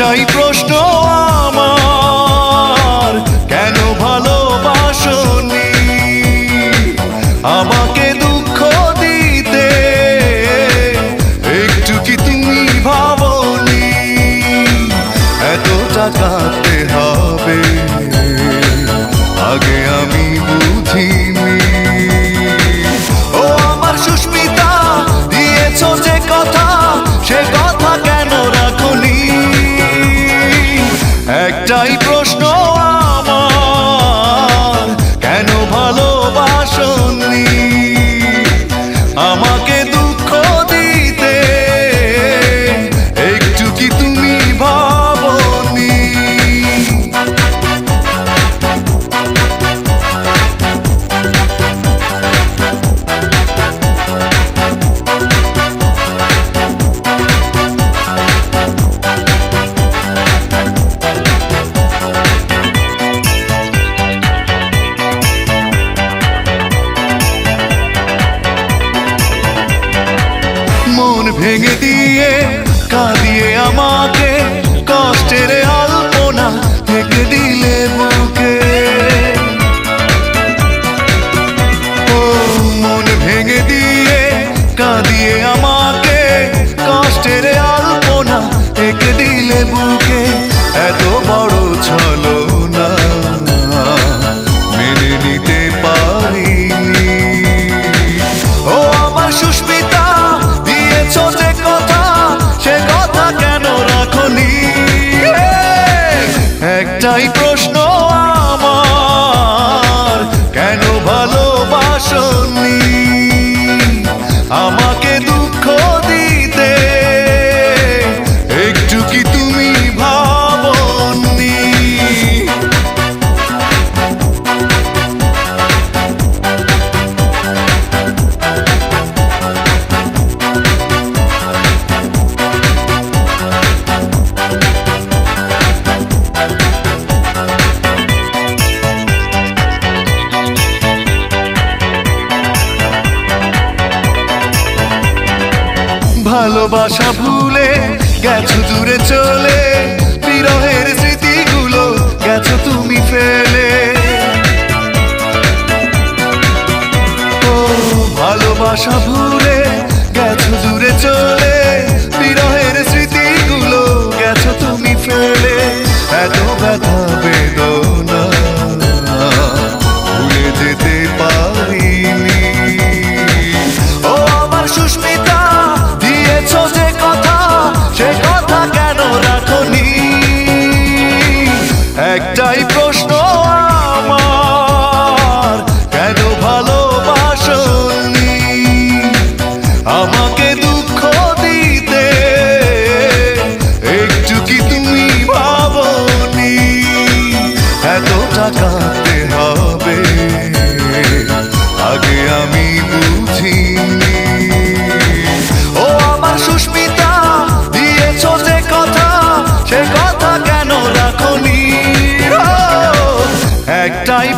একটাই প্রশ্ন আমার। কেন ভালোবাসনি আমাকে দুঃখ দিতে একটু কি তুমি ভাবনি এত টাকাতে হবে। আগে একটাই ভেঙে দিয়ে কাঁদিয়ে আমাকে একটাই প্রশ্ন আমার কেন ভালোবাসনি? আমাকে ভালোবাসা ভুলে গেছো দূরে চলে, বিরহের স্মৃতিগুলো গেছো তুমি ফেলে। ও ভালোবাসা ভুলে গেছো দূরে চলে আমি বুঝি ও আমার সুস্মিতা দিয়েছ যে কথা সে কথা কেন রাখনি? একটাই